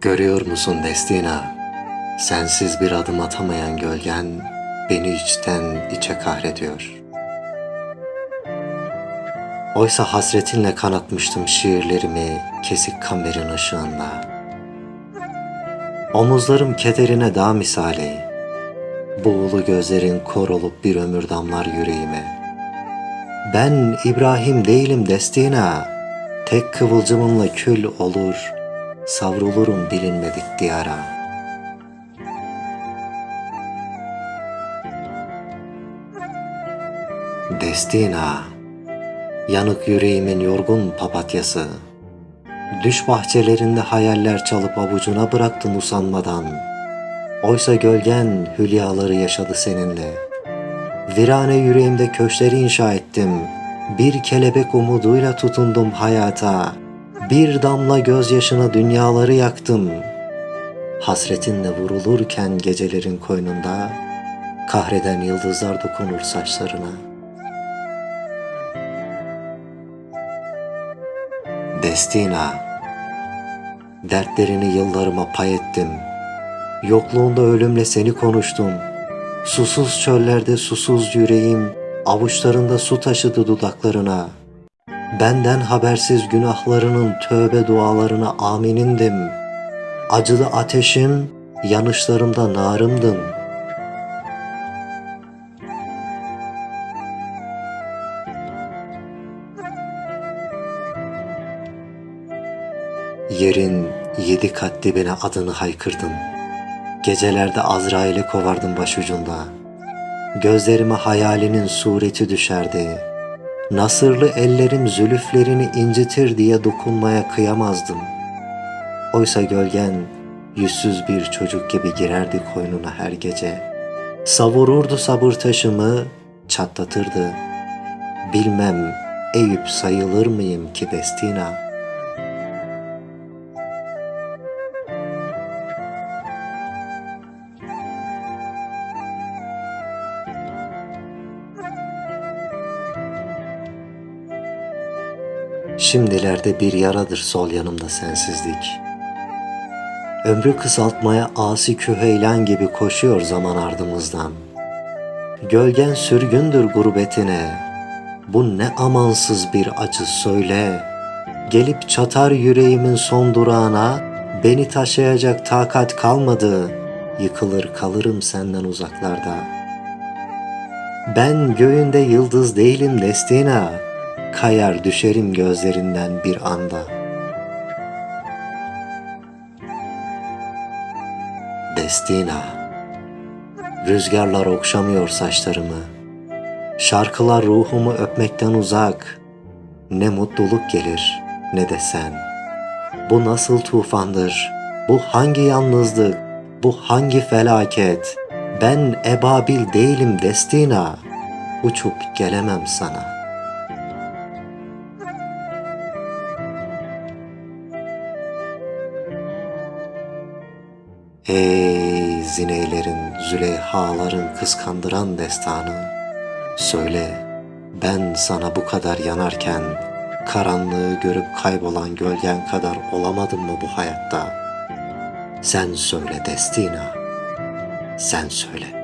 Görüyor musun Destina? Sensiz bir adım atamayan gölgen beni içten içe kahrediyor. Oysa hasretinle kanatmıştım şiirlerimi kesik kamerin ışığında. Omuzlarım kederine dağ misali, buğulu gözlerin kor olup bir ömür damlar yüreğime. Ben İbrahim değilim Destina, tek kıvılcımınla kül olur, savrulurum bilinmedik diyara. Destina, yanık yüreğimin yorgun papatyası. Düş bahçelerinde hayaller çalıp avucuna bıraktın usanmadan. Oysa gölgen hülyaları yaşadı seninle. Virane yüreğimde köşkleri inşa ettim. Bir kelebek umuduyla tutundum hayata. Bir damla gözyaşına dünyaları yaktım. Hasretinle vurulurken gecelerin koynunda, kahreden yıldızlar dokunur saçlarına. Destina, dertlerini yıllarıma pay ettim. Yokluğunda ölümle seni konuştum. Susuz çöllerde susuz yüreğim, avuçlarında su taşıdı dudaklarına. Benden habersiz günahlarının tövbe dualarına aminindim. Acılı ateşim, yanışlarımda narımdın. Yerin yedi kat dibine adını haykırdım. Gecelerde Azrail'i kovardım başucunda. Gözlerime hayalinin sureti düşerdi. Nasırlı ellerim zülüflerini incitir diye dokunmaya kıyamazdım. Oysa gölgen yüzsüz bir çocuk gibi girerdi koynuna her gece. Savururdu sabır taşımı, çatlatırdı. Bilmem Eyüp sayılır mıyım ki Destina?'' Şimdilerde bir yaradır sol yanımda sensizlik. Ömrü kısaltmaya asi küheylan gibi koşuyor zaman ardımızdan. Gölgen sürgündür gurbetine. Bu ne amansız bir acı söyle. Gelip çatar yüreğimin son durağına. Beni taşıyacak takat kalmadı. Yıkılır kalırım senden uzaklarda. Ben göğünde yıldız değilim Destina.'' Kayar düşerim gözlerinden bir anda. Destina, rüzgarlar okşamıyor saçlarımı. Şarkılar ruhumu öpmekten uzak. Ne mutluluk gelir ne de sen. Bu nasıl tufandır? Bu hangi yalnızlık? Bu hangi felaket? Ben ebabil değilim Destina. Uçup gelemem sana.'' Ey zineylerin, züleyhaların kıskandıran destanı. Söyle, ben sana bu kadar yanarken, karanlığı görüp kaybolan gölgen kadar olamadım mı bu hayatta? Sen söyle Destina, sen söyle.